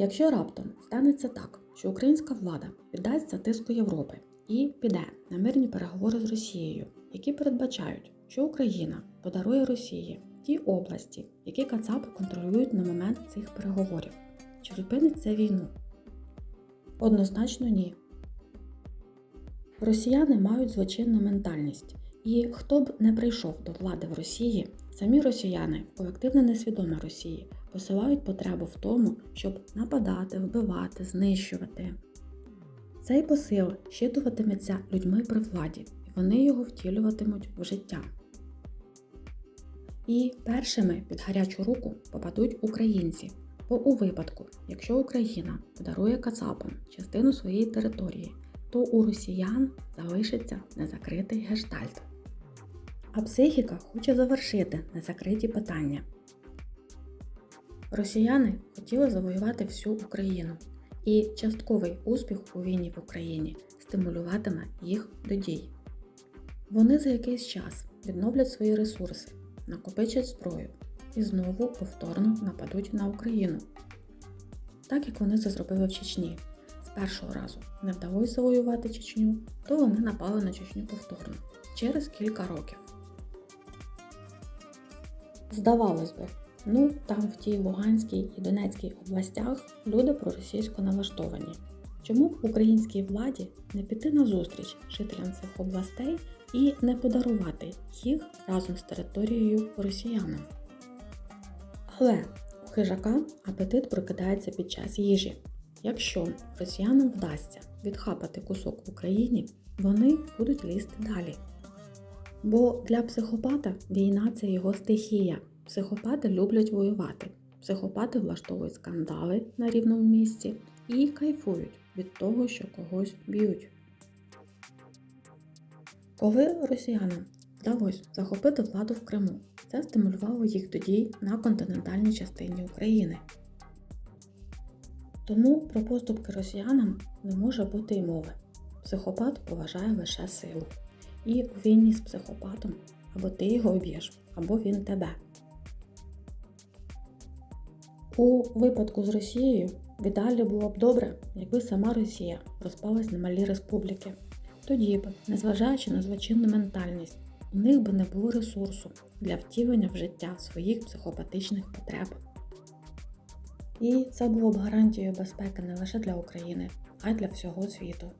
Якщо раптом станеться так, що українська влада піддасться тиску Європи і піде на мирні переговори з Росією, які передбачають, що Україна подарує Росії ті області, які Кацапи контролюють на момент цих переговорів, чи зупинить це війну? Однозначно ні. Росіяни мають злочинну ментальність, і хто б не прийшов до влади в Росії, самі росіяни, колективна несвідома Росії, посилають потребу в тому, щоб нападати, вбивати, знищувати. Цей посил щитуватиметься людьми при владі, і вони його втілюватимуть в життя. І першими під гарячу руку попадуть українці. Бо у випадку, якщо Україна подарує Кацапам частину своєї території, то у росіян залишиться незакритий гештальт. А психіка хоче завершити незакриті питання. Росіяни хотіли завоювати всю Україну, і частковий успіх у війні в Україні стимулюватиме їх до дій. Вони за якийсь час відновлять свої ресурси, накопичать зброю і знову повторно нападуть на Україну. Так як вони це зробили в Чечні. З першого разу не вдалося завоювати Чечню, то вони напали на Чечню повторно через кілька років. Здавалось би, ну там в тій Луганській і Донецькій областях люди проросійсько налаштовані. Чому б українській владі не піти на зустріч жителям цих областей і не подарувати їх разом з територією росіянам? Але у хижака апетит прокидається під час їжі. Якщо росіянам вдасться відхапати кусок в Україні, вони будуть лізти далі. Бо для психопата війна це його стихія. Психопати люблять воювати. Психопати влаштовують скандали на рівному місці і кайфують від того, що когось б'ють. Коли росіянам вдалося захопити владу в Криму, це стимулювало їх до дій на континентальній частині України. Тому про поступки росіянам не може бути й мови. Психопат поважає лише силу. І у війні з психопатом або ти його об'єш, або він тебе. У випадку з Росією в ідеалі було б добре, якби сама Росія розпалась на малі республіки. Тоді б, незважаючи на злочинну ментальність, у них би не було ресурсу для втілення в життя своїх психопатичних потреб. І це було б гарантією безпеки не лише для України, а й для всього світу.